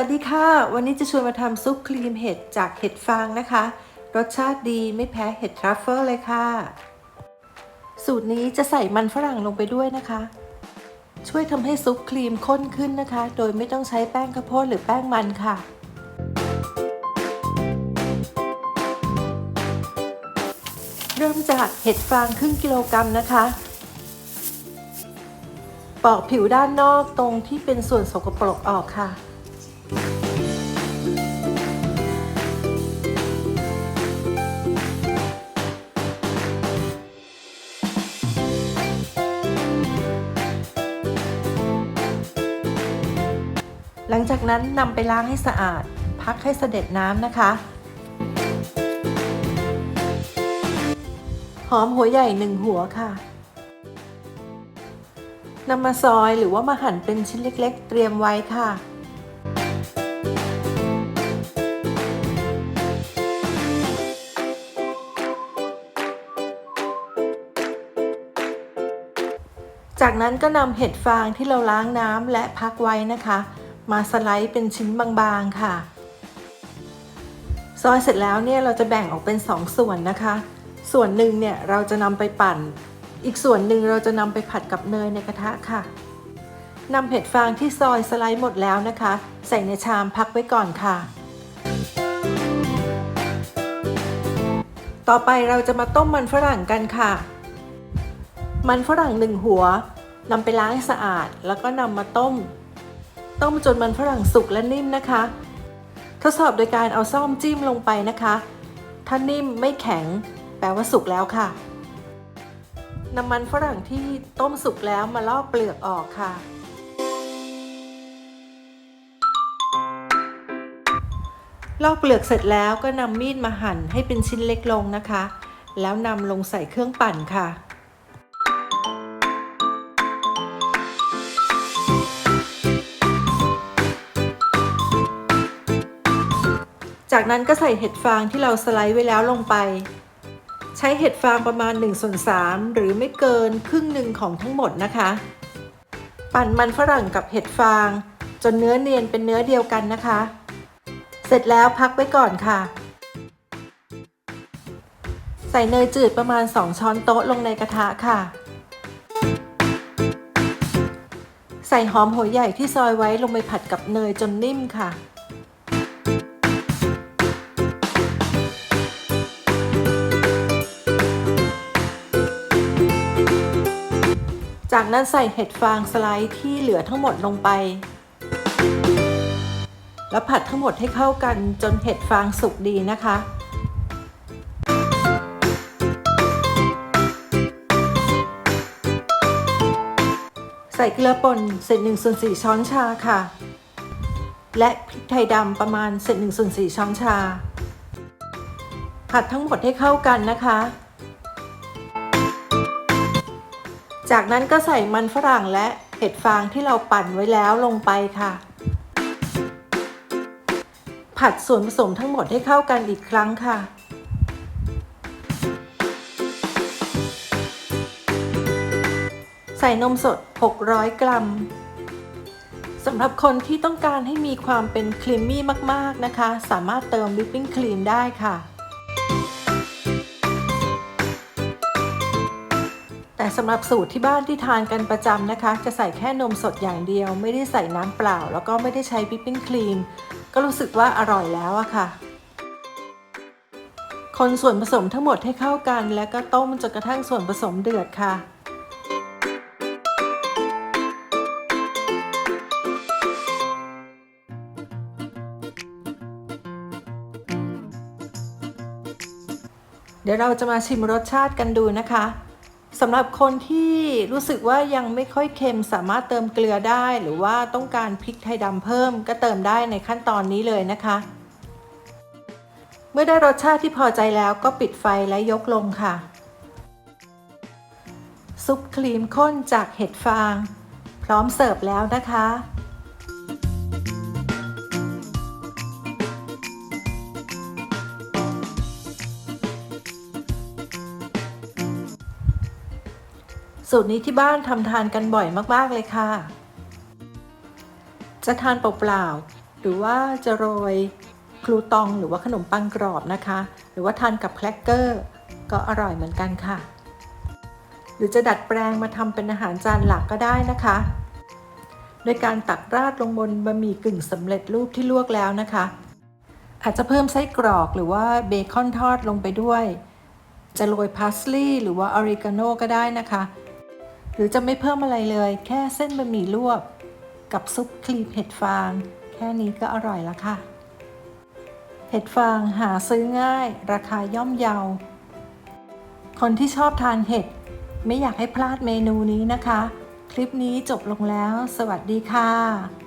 วัสดีค่ะ วันนี้จะชวนมาทำซุปครีมเห็ดจากเห็ดฟางนะคะ รสชาติดีไม่แพ้เห็ดทรัฟเฟิลเลยค่ะ สูตรนี้จะใส่มันฝรั่งลงไปด้วยนะคะ ช่วยทำให้ซุปครีมข้นขึ้นนะคะ โดยไม่ต้องใช้แป้งข้าวโพดหรือแป้งมันค่ะ เริ่มจากเห็ดฟางครึ่งกิโลกรัมนะคะปอกผิวด้านนอกตรงที่เป็นส่วนสกปรกออกค่ะ หลังจากนั้นนำไปล้างให้สะอาด พักให้เสด็จน้ำนะคะ หอมหัวใหญ่หนึ่งหัวค่ะนำมาซอยหรือว่ามาหั่นเป็นชิ้นเล็กๆ เตรียมไว้ค่ะ จากนั้นก็นำเห็ดฟางที่เราล้างน้ำและพักไว้นะคะ มาสไลด์เป็นชิ้นบางๆค่ะ ซอยเสร็จแล้วเนี่ยเราจะแบ่งออกเป็น 2 ส่วนนะคะ ส่วนหนึ่งเนี่ยเราจะนำไปปั่น อีกส่วนหนึ่งเราจะนำไปผัดกับเนยในกระทะค่ะนำเห็ดฟางที่ซอยสไลด์หมดแล้วนะคะ ใส่ในชามพักไว้ก่อนค่ะ ต่อไปเราจะมาต้มมันฝรั่งกันค่ะ มันฝรั่งหนึ่งหัวนำไปล้างให้สะอาด แล้วก็นำมาต้ม ต้มจนมันฝรั่งสุกและนิ่มนะคะ ทดสอบโดยการเอาซ่อมจิ้มลงไปนะคะ ถ้านิ่มไม่แข็ง แปลว่าสุกแล้วค่ะนำมันฝรั่งที่ต้มสุกแล้วมาลอกเปลือกออกค่ะ ลอกเปลือกเสร็จแล้วก็นำมีดมาหั่นให้เป็นชิ้นเล็กลงนะคะ แล้วนำลงใส่เครื่องปั่นค่ะ จากนั้นก็ใส่เห็ดฟางที่เราสไลด์ไว้แล้วลงไป ใช้เห็ดฟางประมาณ1ส่วน3หรือไม่เกินครึ่งหนึ่งของทั้งหมดนะคะ ปั่นมันฝรั่งกับเห็ดฟาง จนเนื้อเนียนเป็นเนื้อเดียวกันนะคะ เสร็จแล้วพักไว้ก่อนค่ะ ใส่เนยจืดประมาณ 2 ช้อนโต๊ะลงในกระทะค่ะ ใส่หอมหัวใหญ่ที่ซอยไว้ลงไปผัดกับเนยจนนิ่มค่ะ จากนั้นใส่เห็ดฟางสไลด์ที่เหลือทั้งหมดลงไป แล้วผัดทั้งหมดให้เข้ากันจนเห็ดฟางสุกดีนะคะ ใส่เกลือป่นเศษ1ส่วน4ช้อนชาค่ะ และพริกไทยดำประมาณเศษ1ส่วน4ช้อนชา ผัดทั้งหมดให้เข้ากันนะคะ จากนั้นก็ใส่มันฝรั่งและเห็ดฟางที่เราปั่นไว้แล้วลงไปค่ะ ผัดส่วนผสมทั้งหมดให้เข้ากันอีกครั้งค่ะใส่นมสด 600 กรัม สำหรับคนที่ต้องการให้มีความเป็นครีมมี่มาก ๆ นะคะ สามารถเติมวิปปิ้งครีมได้ค่ะ แต่สำหรับสูตรที่บ้านที่ทานกันประจำนะคะ จะใส่แค่นมสดอย่างเดียว ไม่ได้ใส่น้ำเปล่า แล้วก็ไม่ได้ใช้วิปปิ้งครีม ก็รู้สึกว่าอร่อยแล้วอะค่ะ คนส่วนผสมทั้งหมดให้เข้ากัน แล้วก็ต้มจนกระทั่งส่วนผสมเดือดค่ะเดี๋ยวเราจะมาชิมรสชาติกันดูนะคะ สำหรับคนที่รู้สึกว่ายังไม่ค่อยเค็มสามารถเติมเกลือได้ หรือว่าต้องการพริกไทยดำเพิ่มก็เติมได้ในขั้นตอนนี้เลยนะคะ เมื่อได้รสชาติที่พอใจแล้วก็ปิดไฟและยกลงค่ะ ซุปครีมข้นจากเห็ดฟาง พร้อมเสิร์ฟแล้วนะคะ สูตรนี้ที่บ้านทำทานกันบ่อยมากๆเลยค่ะ จะทานเปล่าๆหรือว่าจะโรยครูตองหรือว่าขนมปังกรอบนะคะ หรือว่าทานกับแครกเกอร์ก็อร่อยเหมือนกันค่ะ หรือจะดัดแปลงมาทำเป็นอาหารจานหลักก็ได้นะคะ โดยการตักราดลงบนบะหมี่กึ่งสำเร็จรูปที่ลวกแล้วนะคะ อาจจะเพิ่มไส้กรอกหรือว่าเบคอนทอดลงไปด้วย จะโรยพาสลีย์หรือว่าออริกาโนก็ได้นะคะ หรือจะไม่เพิ่มอะไรเลย แค่เส้นบะหมี่ลวก กับซุปครีมเห็ดฟาง แค่นี้ก็อร่อยแล้วค่ะ เห็ดฟางหาซื้อง่าย ราคาย่อมเยา คนที่ชอบทานเห็ด ไม่อยากให้พลาดเมนูนี้นะคะ คลิปนี้จบลงแล้ว สวัสดีค่ะ